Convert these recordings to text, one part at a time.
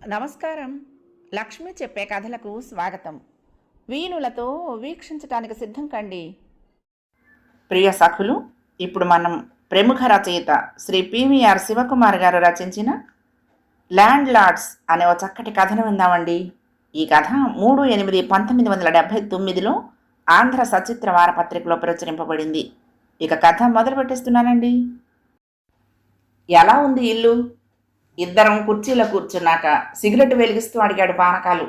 నమస్కారం. లక్ష్మి చెప్పే కథలకు స్వాగతం. వీణులతో వీక్షించటానికి సిద్ధం కండి. ప్రియ సఖులు ఇప్పుడు మనం ప్రముఖ రచయిత శ్రీ పివిఆర్ శివకుమార్ గారు రచించిన ల్యాండ్ లార్డ్స్ అనే ఒక చక్కటి కథను విందామండి. ఈ కథ మూడు ఎనిమిది పంతొమ్మిది వందల డెబ్భై తొమ్మిదిలో ఆంధ్ర సచిత్ర వారపత్రికలో ప్రచురింపబడింది. ఇక కథ మొదలు పెట్టేస్తున్నానండి ఎలా ఉంది ఇల్లు? ఇద్దరం కుర్చీలో కూర్చున్నాక సిగరెట్ వెలిగిస్తూ అడిగాడు బానకాలు.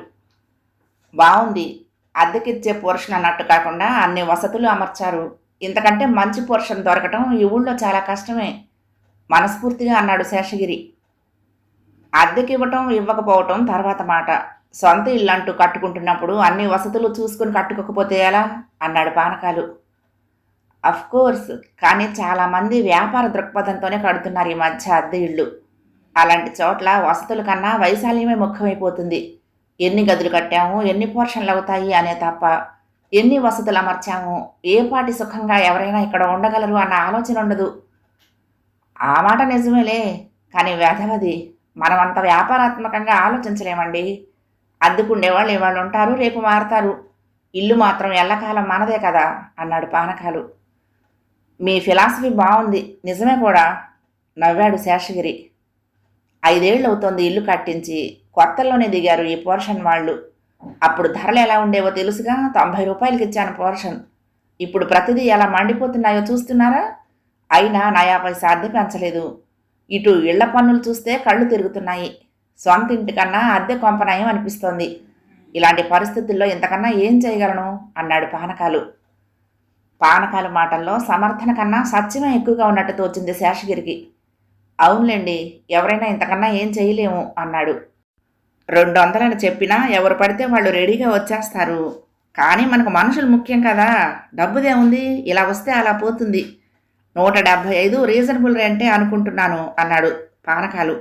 బాగుంది అద్దెకిచ్చే పోర్షన్ అన్నట్టు కాకుండా అన్ని వసతులు అమర్చారు. ఇంతకంటే మంచి పోర్షన్ దొరకటం ఈ ఊళ్ళో చాలా కష్టమే మనస్ఫూర్తిగా అన్నాడు శేషగిరి. అద్దెకి ఇవ్వటం ఇవ్వకపోవటం తర్వాత మాట. సొంత ఇల్లు అంటూ కట్టుకుంటున్నప్పుడు అన్ని వసతులు చూసుకుని కట్టుకోకపోతే ఎలా? అన్నాడు పానకాలు అఫ్కోర్స్ కానీ చాలామంది వ్యాపార దృక్పథంతోనే కడుతున్నారు ఈ మధ్య అద్దె ఇళ్ళు. అలాంటి చోట్ల వసతుల కన్నా వైశాల్యమే ముఖ్యమైపోతుంది. ఎన్ని గదులు కట్టాము ఎన్ని పోర్షన్లు అవుతాయి అనే తప్ప ఎన్ని వసతులు అమర్చాము ఏ పాటి సుఖంగా ఎవరైనా ఇక్కడ ఉండగలరు అన్న ఆలోచన ఉండదు. ఆ మాట నిజమేలే కానీ వ్యధవది మనం అంత వ్యాపారాత్మకంగా ఆలోచించలేమండి. అద్దెకుండేవాళ్ళు ఇవాళ్ళు ఉంటారు రేపు మారతారు. ఇల్లు మాత్రం ఎల్లకాలం మనదే కదా అన్నాడు పానకాలు. మీ ఫిలాసఫీ బాగుంది నిజమే కూడా నవ్వాడు శేషగిరి. ఐదేళ్ళు అవుతోంది ఇల్లు కట్టించి. కొత్తల్లోనే దిగారు ఈ పోర్షన్ వాళ్ళు. అప్పుడు ధరలు ఎలా ఉండేవో తెలుసుగా? తొంభై రూపాయలకి ఇచ్చాను పోర్షన్. ఇప్పుడు ప్రతిదీ ఎలా మండిపోతున్నాయో చూస్తున్నారా? అయినా నయా యాభై అద్దె పెంచలేదు. ఇటు ఇళ్ళ పన్నులు చూస్తే కళ్ళు తిరుగుతున్నాయి. సొంత ఇంటికన్నా అద్దె కొంపనయం అనిపిస్తోంది. ఇలాంటి పరిస్థితుల్లో ఇంతకన్నా ఏం చేయగలను? అన్నాడు పానకాలు. పానకాలు మాటల్లో సమర్థన కన్నా సత్యమే ఎక్కువగా ఉన్నట్టు తోచింది శేషగిరికి. అవునులేండి ఎవరైనా ఇంతకన్నా ఏం చేయలేము అన్నాడు. రెండు వందలని చెప్పినా ఎవరు పడితే వాళ్ళు రెడీగా వచ్చేస్తారు. కానీ మనకు మనుషులు ముఖ్యం కదా డబ్బుదే ఉంది ఇలా వస్తే అలా పోతుంది. నూట డెబ్భై ఐదు రీజనబుల్ రెంటే అనుకుంటున్నాను అన్నాడు పానకాలు.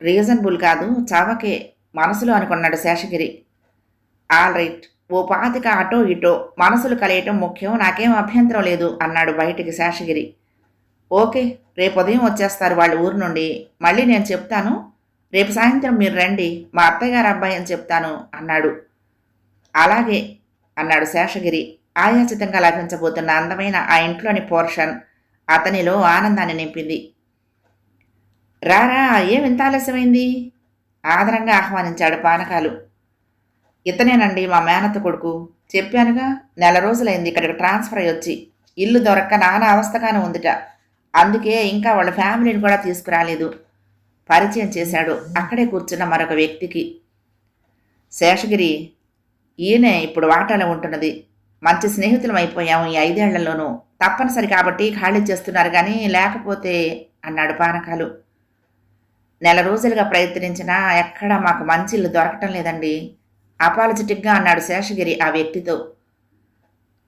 రీజనబుల్ కాదు చావకే మనసులో అనుకున్నాడు శేషగిరి. ఆల్ రైట్ ఓ పాతిక అటో ఇటో మనసులు కలయటం ముఖ్యం నాకేం అభ్యంతరం లేదు అన్నాడు బయటికి శేషగిరి. ఓకే రేపు ఉదయం వచ్చేస్తారు వాళ్ళ ఊరు నుండి. మళ్ళీ నేను చెప్తాను. రేపు సాయంత్రం మీరు రండి. మా అత్తయ్య అబ్బాయి అని చెప్తాను అన్నాడు. అలాగే అన్నాడు శేషగిరి. ఆయాచితంగా లభించబోతున్న అందమైన ఆ ఇంట్లోని పోర్షన్ అతనిలో ఆనందాన్ని నింపింది. రారా ఏం ఆలస్యమైంది? ఆదరంగా ఆహ్వానించాడు పానకాలు. ఇతనేనండి మా మేనత్త కొడుకు. చెప్పానుగా నెల రోజులైంది ఇక్కడికి ట్రాన్స్ఫర్ అయ్యి వచ్చి ఇల్లు దొరక్క నానా అవస్థగానే ఉందిట. అందుకే ఇంకా వాళ్ళ ఫ్యామిలీని కూడా తీసుకురాలేదు. పరిచయం చేశాడు. అక్కడే కూర్చున్న మరొక వ్యక్తికి. శేషగిరి ఈయనే ఇప్పుడు వాటాలో ఉంటున్నది. మంచి స్నేహితులం అయిపోయాము ఈ ఐదేళ్ళలోనూ. తప్పనిసరి కాబట్టి ఖాళీ చేస్తున్నారు కానీ లేకపోతే అన్నాడు పానకాలు. నెల రోజులుగా ప్రయత్నించినా ఎక్కడా మాకు మంచి ఇల్లు దొరకటం లేదండి. అపాలజెటిక్గా అన్నాడు శేషగిరి ఆ వ్యక్తితో.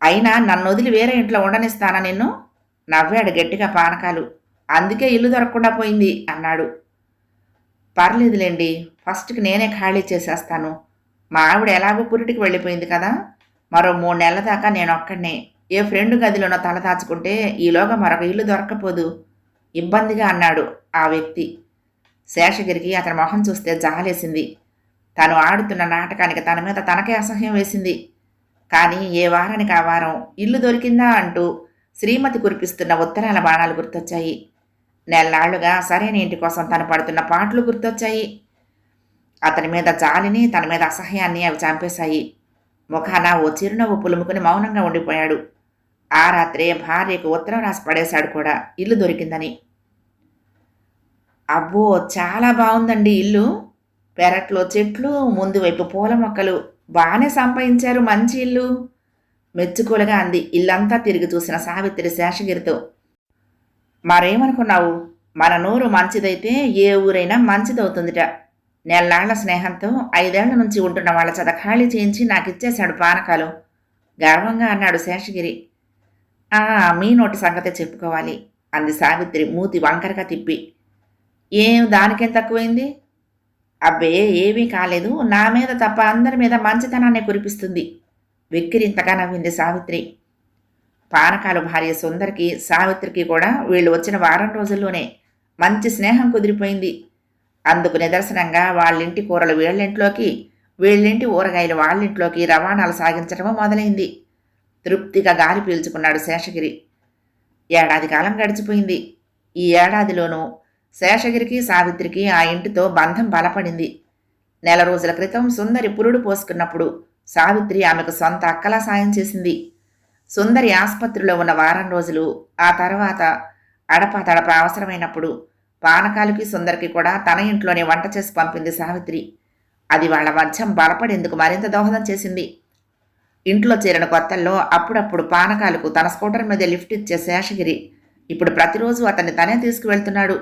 అయినా నన్ను వదిలి వేరే ఇంట్లో ఉండనిస్తానా నిన్ను? నవ్వాడు గట్టిగా పానకాలు. అందుకే ఇల్లు దొరకకుండా పోయింది అన్నాడు. పర్లేదులేండి ఫస్ట్కి నేనే ఖాళీ చేసేస్తాను. మా ఆవిడ ఎలాగో పురిటికి వెళ్ళిపోయింది కదా మరో మూడు నెలల దాకా నేను ఒక్కడనే. ఏ ఫ్రెండ్ గదిలోనో తల దాచుకుంటే ఈలోగా మరొక ఇల్లు దొరకపోదు ఇబ్బందిగా అన్నాడు ఆ వ్యక్తి. శేషగిరికి అతని మొహం చూస్తే జాలేసింది. తను ఆడుతున్న నాటకానికి తన మీద తనకే అసహ్యం వేసింది. కానీ ఏ వారానికి ఆ వారం ఇల్లు దొరికిందా అంటూ శ్రీమతి కురిపిస్తున్న ఉత్తరాల బాణాలు గుర్తొచ్చాయి. నెలనాళ్ళుగా సరైన ఇంటి కోసం తను పడుతున్న పాటలు గుర్తొచ్చాయి. అతని మీద జాలిని తన మీద అసహ్యాన్ని అవి చంపేశాయి. ముఖాన ఓ చిరునవ్వు పులుముకుని మౌనంగా ఉండిపోయాడు. ఆ రాత్రే భార్యకు ఉత్తరం రాసి పడేశాడు కూడా. ఇల్లు దొరికిందని. అబ్బో చాలా బాగుందండి ఇల్లు. పెరట్లో చెట్లు ముందు వైపు పూల మొక్కలు. బాగానే సంపాదించారు మంచి ఇల్లు. మెచ్చుకోలుగా అంది. ఇల్లంతా తిరిగి చూసిన సావిత్రి శేషగిరితో మరేమనుకున్నావు? మన నూరు మంచిదైతే ఏ ఊరైనా మంచిదవుతుందిట. నెలనాళ్ళ స్నేహంతో ఐదేళ్ళ నుంచి ఉంటున్న వాళ్ళ చద ఖాళీ చేయించి నాకు ఇచ్చేశాడు పానకాలు. గర్వంగా అన్నాడు శేషగిరి. ఆ మీ నోటి సంగతే చెప్పుకోవాలి అంది సావిత్రి మూతి వంకరగా తిప్పి. ఏం దానికేం తక్కువైంది? అబ్బే ఏమీ కాలేదు. నా మీద తప్ప అందరి మీద మంచితనాన్ని కురిపిస్తుంది. వెక్కిరింతగా నవ్వింది సావిత్రి. పానకాలు భార్య సుందరికి సావిత్రికి కూడా వీళ్ళు వచ్చిన వారం రోజుల్లోనే మంచి స్నేహం కుదిరిపోయింది. అందుకు నిదర్శనంగా వాళ్ళింటి కూరలు వీళ్ళింట్లోకి వీళ్ళింటి ఊరగాయలు వాళ్ళింట్లోకి రవాణాలు సాగించడము మొదలైంది. తృప్తిగా గాలి పీల్చుకున్నాడు శేషగిరి. ఏడాది కాలం గడిచిపోయింది. ఈ ఏడాదిలోనూ శేషగిరికి సావిత్రికి ఆ ఇంటితో బంధం బలపడింది. నెల రోజుల క్రితం సుందరి పురుడు పోసుకున్నప్పుడు సావిత్రి ఆమెకు సొంత అక్కలా సాయం చేసింది. సుందరి ఆసుపత్రిలో ఉన్న వారం రోజులు ఆ తర్వాత అడపాతడప అవసరమైనప్పుడు పానకాలకి సుందరికి కూడా తన ఇంట్లోనే వంట చేసి పంపింది సావిత్రి. అది వాళ్ళ మధ్యం బలపడేందుకు మరింత దోహదం చేసింది. ఇంట్లో చేరిన కొత్తల్లో అప్పుడప్పుడు పానకాలకు తన స్కూటర్ మీద లిఫ్ట్ ఇచ్చే శేషగిరి ఇప్పుడు ప్రతిరోజు అతన్ని తనే తీసుకువెళ్తున్నాడు.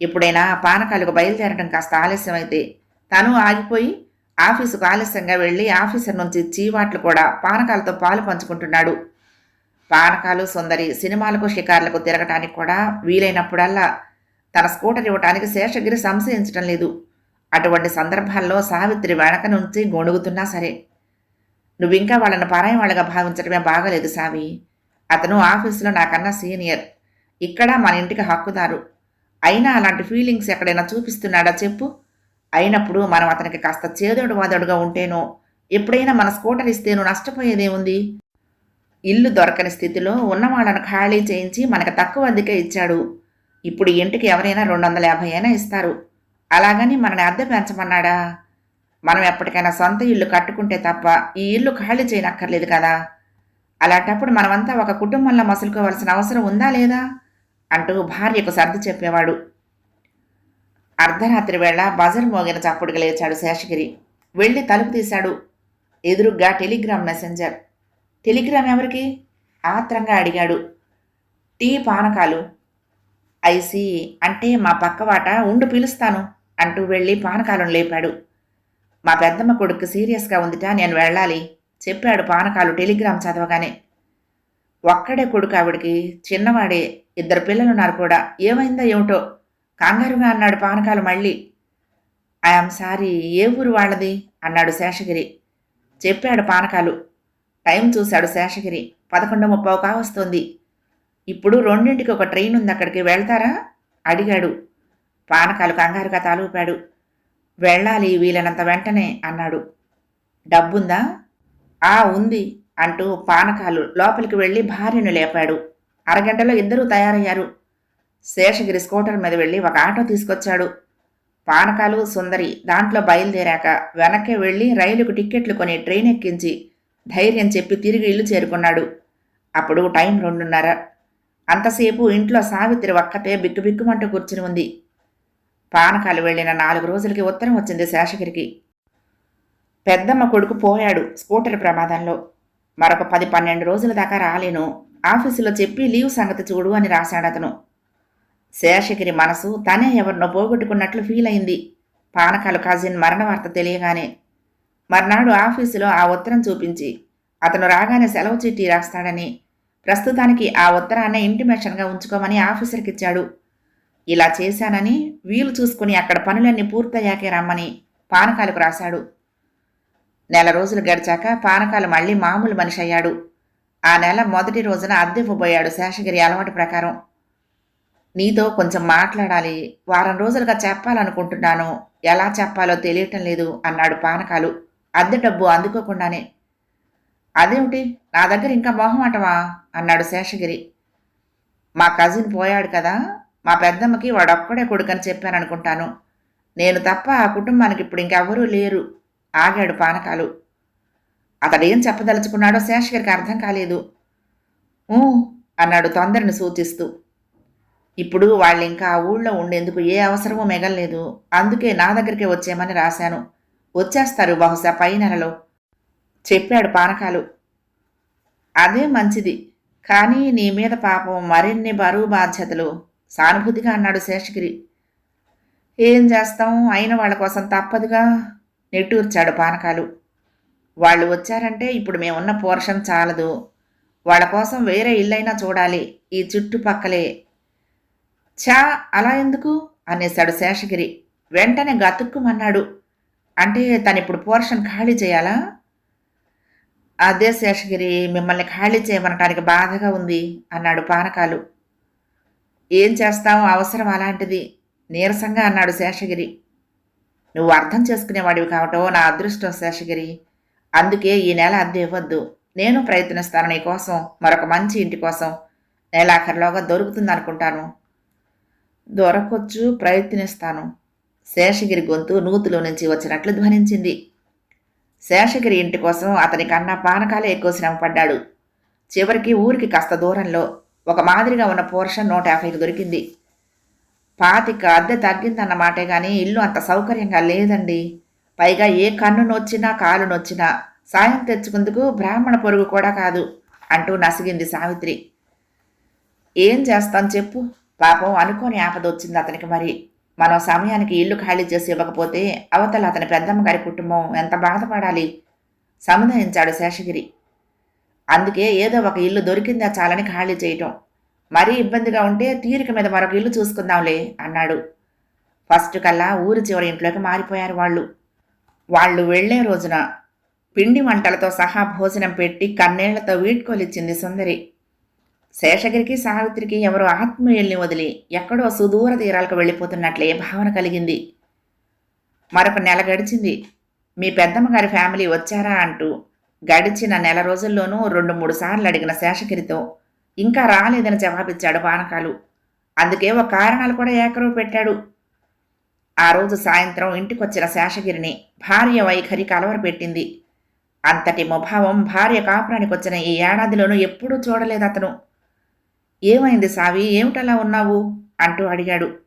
ఎప్పుడైనా పానకాలకు బయలుదేరడం కాస్త ఆలస్యమైతే తను ఆగిపోయి ఆఫీసుకు ఆలస్యంగా వెళ్ళి ఆఫీసర్ నుంచి చీవాట్లు కూడా పానకాలతో పాలు పంచుకుంటున్నాడు. పానకాలు సుందరి సినిమాలకు షికార్లకు తిరగటానికి కూడా వీలైనప్పుడల్లా తన స్కూటర్ ఇవ్వటానికి శేషగిరి సంశయించటం లేదు. అటువంటి సందర్భాల్లో సావిత్రి వెనక నుంచి గొణుగుతున్నా సరే నువ్వింకా వాళ్ళని పరాయి వాళ్ళగా భావించడమే బాగలేదు సావి. అతను ఆఫీసులో నాకన్నా సీనియర్. ఇక్కడ మన ఇంటికి హక్కుదారు. అయినా అలాంటి ఫీలింగ్స్ ఎక్కడైనా చూపిస్తున్నాడా చెప్పు. అయినప్పుడు మనం అతనికి కాస్త చేదోడు వాదోడుగా ఉంటేనో ఎప్పుడైనా మన స్కూటర్ ఇస్తేనో నష్టపోయేదేముంది ఇల్లు దొరకని స్థితిలో ఉన్న వాళ్ళను ఖాళీ చేయించి మనకు తక్కువ అద్దెకే ఇచ్చాడు. ఇప్పుడు ఇంటికి ఎవరైనా రెండు వందల యాభై అయినా ఇస్తారు. అలాగని మనని అద్దె పెంచమన్నాడా? మనం ఎప్పటికైనా సొంత ఇల్లు కట్టుకుంటే తప్ప ఈ ఇల్లు ఖాళీ చేయనక్కర్లేదు కదా? అలాంటప్పుడు మనమంతా ఒక కుటుంబంలో మసులుకోవాల్సిన అవసరం ఉందా లేదా? అంటూ భార్యకు సర్ది చెప్పేవాడు. అర్ధరాత్రి వేళ బజర్ మోగిన చప్పుడుగా లేచాడు శేషగిరి. వెళ్ళి తలుపు తీశాడు. ఎదురుగ్గా టెలిగ్రామ్ మెసెంజర్. టెలిగ్రామ్ ఎవరికి? ఆత్రంగా అడిగాడు. టీ పానకాలు. ఐసి అంటే మా పక్కవాట ఉండు పిలుస్తాను అంటూ వెళ్ళి పానకాలను లేపాడు. మా పెద్దమ్మ కొడుకు సీరియస్గా ఉందిట నేను వెళ్ళాలి చెప్పాడు పానకాలు టెలిగ్రామ్ చదవగానే. ఒక్కడే కొడుకు ఆవిడికి చిన్నవాడే ఇద్దరు పిల్లలున్నారు కూడా. ఏమైందో ఏమిటో కంగారుగా అన్నాడు పానకాలు మళ్ళీ. ఐఎమ్ సారీ ఏ ఊరు వాళ్ళది? అన్నాడు శేషగిరి. చెప్పాడు పానకాలు. టైం చూశాడు శేషగిరి. పదకొండు ముప్పై కావస్తోంది ఇప్పుడు రెండింటికి ఒక ట్రైన్ ఉంది అక్కడికి. వెళ్తారా? అడిగాడు. పానకాలు కంగారుగా తాలూపాడు వెళ్ళాలి వీలైనంత వెంటనే అన్నాడు. డబ్బుందా? ఆ ఉంది అంటూ పానకాలు లోపలికి వెళ్ళి భార్యను లేపాడు. అరగంటలో ఇద్దరూ తయారయ్యారు. శేషగిరి స్కూటర్ మీద వెళ్ళి ఒక ఆటో తీసుకొచ్చాడు. పానకాలు సుందరి దాంట్లో బయలుదేరాక వెనక్కి వెళ్ళి రైలుకు టిక్కెట్లు కొని ట్రైన్ ఎక్కించి ధైర్యం చెప్పి తిరిగి ఇల్లు చేరుకున్నాడు. అప్పుడు టైం రెండున్నర. అంతసేపు ఇంట్లో సావిత్రి ఒక్కతే బిక్కుబిక్కుమంటూ కూర్చుని ఉంది. పానకాలు వెళ్ళిన నాలుగు రోజులకి ఉత్తరం వచ్చింది శేషగిరికి. పెద్దమ్మ కొడుకు పోయాడు స్కూటర్ ప్రమాదంలో. మరొక పది పన్నెండు రోజుల దాకా రాలేను. ఆఫీసులో చెప్పి లీవ్ సంగతి చూడు అని రాశాడు అతను శేషగిరి మనసు తనే ఎవరినో పోగొట్టుకున్నట్లు ఫీల్ అయింది. పానకాలు కజిన్ మరణ వార్త తెలియగానే మర్నాడు ఆఫీసులో ఆ ఉత్తరం చూపించి అతను రాగానే సెలవు చిట్టి రాస్తాడని ప్రస్తుతానికి ఆ ఉత్తరాన్ని ఇంటిమేషన్గా ఉంచుకోమని ఆఫీసర్కి ఇచ్చాడు ఇలా చేశానని వీలు చూసుకుని అక్కడ పనులన్నీ పూర్తయ్యాకే రమ్మని పానకాలకు రాశాడు. నెల రోజులు గడిచాక పానకాలు మళ్ళీ మామూలు మనిషి అయ్యాడు. ఆ నెల మొదటి రోజున అద్దెవ్వబోయాడు శేషగిరి అలవాటు ప్రకారం. నీతో కొంచెం మాట్లాడాలి. వారం రోజులుగా చెప్పాలనుకుంటున్నాను. ఎలా చెప్పాలో తెలియటం లేదు అన్నాడు పానకాలు. అద్దె డబ్బు అందుకోకుండానే. అదేమిటి? నా దగ్గర ఇంకా మొహమాటమా? అన్నాడు శేషగిరి. మా కజిన్ పోయాడు కదా. మా పెద్దమ్మకి వాడొక్కడే కొడుకని చెప్పాననుకుంటాను. నేను తప్ప ఆ కుటుంబానికి ఇప్పుడు ఇంకెవరూ లేరు. ఆగాడు పానకాలు. అతడేం చెప్పదలుచుకున్నాడో శేషగిరికి అర్థం కాలేదు. అన్నాడు తొందరని సూచిస్తూ. ఇప్పుడు వాళ్ళు ఇంకా ఆ ఊళ్ళో ఉండేందుకు ఏ అవసరమూ మిగలలేదు అందుకే నా దగ్గరికి వచ్చేయమని రాశాను. వచ్చేస్తారు బహుశా పై నెలలో. చెప్పాడు పానకాలు. అదే మంచిది. కానీ నీ మీద పాపం మరిన్ని బరువు బాధ్యతలు. సానుభూతిగా అన్నాడు శేషగిరి. ఏం చేస్తాం? అయిన వాళ్ళ కోసం తప్పదుగా నెట్టూర్చాడు పానకాలు. వాళ్ళు వచ్చారంటే ఇప్పుడు మేమున్న పోర్షన్ చాలదు. వాళ్ళ కోసం వేరే ఇల్లైనా చూడాలి. ఈ చుట్టుపక్కలే. ఛా అలా ఎందుకు? అనేశాడు శేషగిరి. వెంటనే గతుక్కుమన్నాడు. అంటే తను ఇప్పుడు పోర్షన్ ఖాళీ చేయాలా? అదే శేషగిరి మిమ్మల్ని ఖాళీ చేయమనటానికి బాధగా ఉంది అన్నాడు పానకాలు. ఏం చేస్తావు? అవసరం అలాంటిది నీరసంగా అన్నాడు శేషగిరి. నువ్వు అర్థం చేసుకునేవాడివి కావటం నా అదృష్టం శేషగిరి. అందుకే ఈ నెల అద్దె ఇవ్వద్దు. నేను ప్రయత్నిస్తాను నీ కోసం మరొక మంచి ఇంటి కోసం. నెలాఖరులోగా దొరుకుతుందనుకుంటాను. దొరకొచ్చు ప్రయత్నిస్తాను. శేషగిరి గొంతు నూతులో నుంచి వచ్చినట్లు ధ్వనించింది. శేషగిరి ఇంటి కోసం అతని కన్నా పానకాలే ఎక్కువ శ్రమ పడ్డాడు. చివరికి ఊరికి కాస్త దూరంలో ఒక మాదిరిగా ఉన్న పోర్షన్ నూట యాభైకి దొరికింది. పాతిక అద్దె తగ్గిందన్నమాటే కానీ ఇల్లు అంత సౌకర్యంగా లేదండి. పైగా ఏ కన్ను నొచ్చినా కాలు నొచ్చినా సాయం తెచ్చుకుందుకు బ్రాహ్మణ పొరుగు కూడా కాదు అంటూ నసిగింది సావిత్రి. ఏం చేస్తాం చెప్పు? పాపం అనుకోని ఆపద వచ్చింది అతనికి మరి. మనం సమయానికి ఇల్లు ఖాళీ చేసి ఇవ్వకపోతే అవతల అతని పెద్దమ్మ గారి కుటుంబం ఎంత బాధపడాలి? సముదాయించాడు శేషగిరి. అందుకే ఏదో ఒక ఇల్లు దొరికిందా చాలని ఖాళీ చేయటం. మరీ ఇబ్బందిగా ఉంటే తీరిక మీద మరొక ఇల్లు చూసుకుందాంలే అన్నాడు. ఫస్ట్ కల్లా ఊరి చివరి ఇంట్లోకి మారిపోయారు వాళ్ళు. వాళ్ళు వెళ్ళే రోజున పిండి వంటలతో సహా భోజనం పెట్టి కన్నేళ్ళతో వీడ్కోలిచ్చింది సుందరి. శేషగిరికి సావిత్రికి ఎవరో ఆత్మీయుల్ని వదిలి ఎక్కడో సుదూర తీరాలకు వెళ్ళిపోతున్నట్లే భావన కలిగింది. మరొక నెల గడిచింది. మీ పెద్దమ్మ గారి ఫ్యామిలీ వచ్చారా అంటూ గడిచిన నెల రోజుల్లోనూ రెండు మూడు సార్లు అడిగిన శేషగిరితో ఇంకా రాలేదని జవాబిచ్చాడు పానకాలు అందుకే ఒక కారణాలు కూడా ఏకరువు పెట్టాడు. ఆ రోజు సాయంత్రం ఇంటికొచ్చిన శేషగిరిని భార్య వైఖరి కలవరపెట్టింది అంతటి ముభావం భార్య కాపురానికి వచ్చిన ఈ ఏడాదిలోనూ ఎప్పుడూ చూడలేదు అతను ఏమైంది సావి? ఏమిటలా ఉన్నావు? అంటూ అడిగాడు.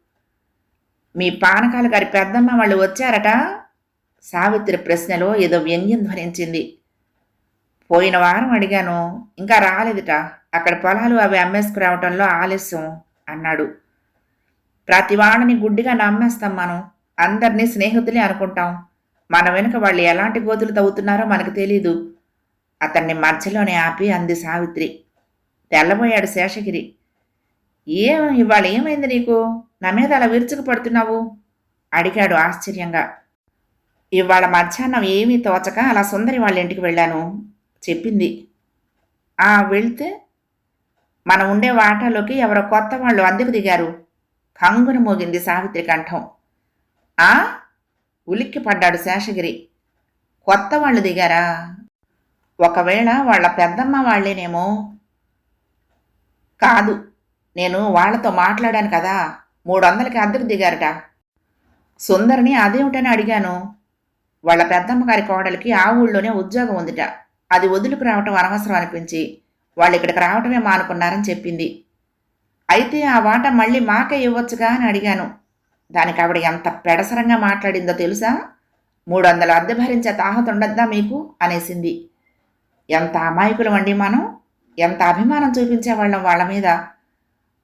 మీ పానకాల గారి పెద్దమ్మ వాళ్ళు వచ్చారట? సావిత్రి ప్రశ్నలో ఏదో వ్యంగ్యం ధ్వనించింది. పోయిన వారం అడిగాను. ఇంకా రాలేదుట. అక్కడ పొలాలు అవి అమ్మేసుకురావటంలో ఆలస్యం అన్నాడు. ప్రతి వాళ్ళని గుడ్డిగా నమ్మేస్తాం మనం. అందరినీ స్నేహితులే అనుకుంటాం. మన వెనుక వాళ్ళు ఎలాంటి గోతులు తవ్వుతున్నారో మనకు తెలీదు. అతన్ని మధ్యలోనే ఆపి అంది సావిత్రి. తెల్లబోయాడు శేషగిరి. ఏం ఇవాళ ఏమైంది నీకు? నా మీద అలా విరుచుకు పడుతున్నావు? అడిగాడు ఆశ్చర్యంగా. ఇవాళ మధ్యాహ్నం ఏమీ తోచక అలా సుందరి వాళ్ళ ఇంటికి వెళ్ళాను చెప్పింది. ఆ వెళ్తే? మనం ఉండే వాటాలోకి ఎవరో కొత్త వాళ్ళు అందుకు దిగారు. కంగున మోగింది సావిత్రి కంఠం. ఆ? ఉలిక్కి పడ్డాడు శేషగిరి. కొత్త వాళ్ళు దిగారా? ఒకవేళ వాళ్ళ పెద్దమ్మ వాళ్ళేనేమో కాదు. నేను వాళ్ళతో మాట్లాడాను కదా. మూడు వందలకి అద్దెకు దిగారట. సుందరిని అదేమిటని అడిగాను. వాళ్ళ పెద్దమ్మ గారి కోడలికి ఆ ఊళ్ళోనే ఉద్యోగం ఉందిట. అది వదులుకు రావటం అనవసరం అనిపించి వాళ్ళు ఇక్కడికి రావటమే మానుకున్నారని చెప్పింది. అయితే ఆ వాట మళ్ళీ మాకే ఇవ్వచ్చుగా అని అడిగాను. దానికి ఆవిడ ఎంత పెడసరంగా మాట్లాడిందో తెలుసా? మూడు వందలు అద్దె భరించే తాహతుండద్దా మీకు? అనేసింది. ఎంత అమాయకులం అండి మనం? ఎంత అభిమానం చూపించేవాళ్ళం వాళ్ళ మీద?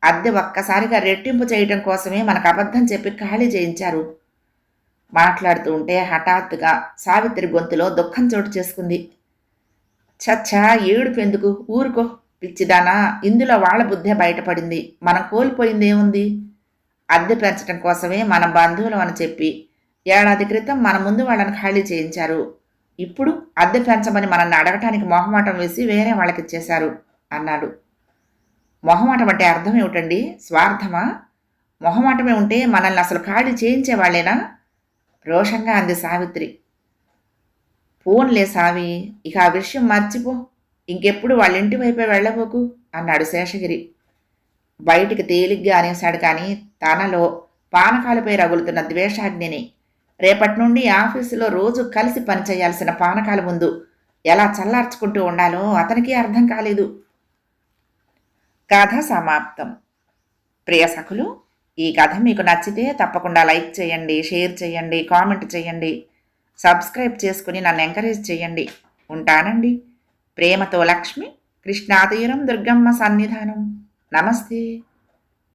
అద్దె ఒక్కసారిగా రెట్టింపు చేయటం కోసమే మనకు అబద్ధం చెప్పి ఖాళీ చేయించారు. మాట్లాడుతూ ఉంటే హఠాత్తుగా సావిత్రి గొంతులో దుఃఖం చోటు చేసుకుంది. చచ్చా ఏడుపు ఎందుకు? ఊరుకో పిచ్చిదానా ఇందులో వాళ్ళ బుద్ధే బయటపడింది. మనం కోల్పోయింది ఏముంది? అద్దె పెంచడం కోసమే మన బంధువులం అని చెప్పి ఏడాది క్రితం మన ముందు వాళ్ళని ఖాళీ చేయించారు. ఇప్పుడు అద్దె పెంచమని మనల్ని అడగటానికి మొహమాటం వేసి వేరే వాళ్ళకి ఇచ్చేశారు అన్నాడు. మొహమాటం అంటే అర్థం ఏమిటండి? స్వార్థమా? మొహమాటమే ఉంటే మనల్ని అసలు ఖాళీ చేయించేవాళ్ళేనా రోషంగా అంది సావిత్రి. పోన్లే సావి ఇక ఆ విషయం మర్చిపో ఇంకెప్పుడు వాళ్ళ ఇంటి వైపే వెళ్ళబోకు అన్నాడు శేషగిరి. బయటికి తేలిగ్గా అనేశాడు కానీ తనలో పానకాలపై రగులుతున్న ద్వేషాగ్నిని రేపటి నుండి ఆఫీసులో రోజు కలిసి పనిచేయాల్సిన పానకాల ముందు ఎలా చల్లార్చుకుంటూ ఉండాలో అతనికి అర్థం కాలేదు. కథ సమాప్తం. ప్రియ సఖులు ఈ కథ మీకు నచ్చితే తప్పకుండా లైక్ చేయండి షేర్ చేయండి కామెంట్ చేయండి సబ్స్క్రైబ్ చేసుకుని నన్ను ఎంకరేజ్ చేయండి. ఉంటానండి. ప్రేమతో లక్ష్మి కృష్ణాతీరం దుర్గమ్మ సన్నిధానం. నమస్తే.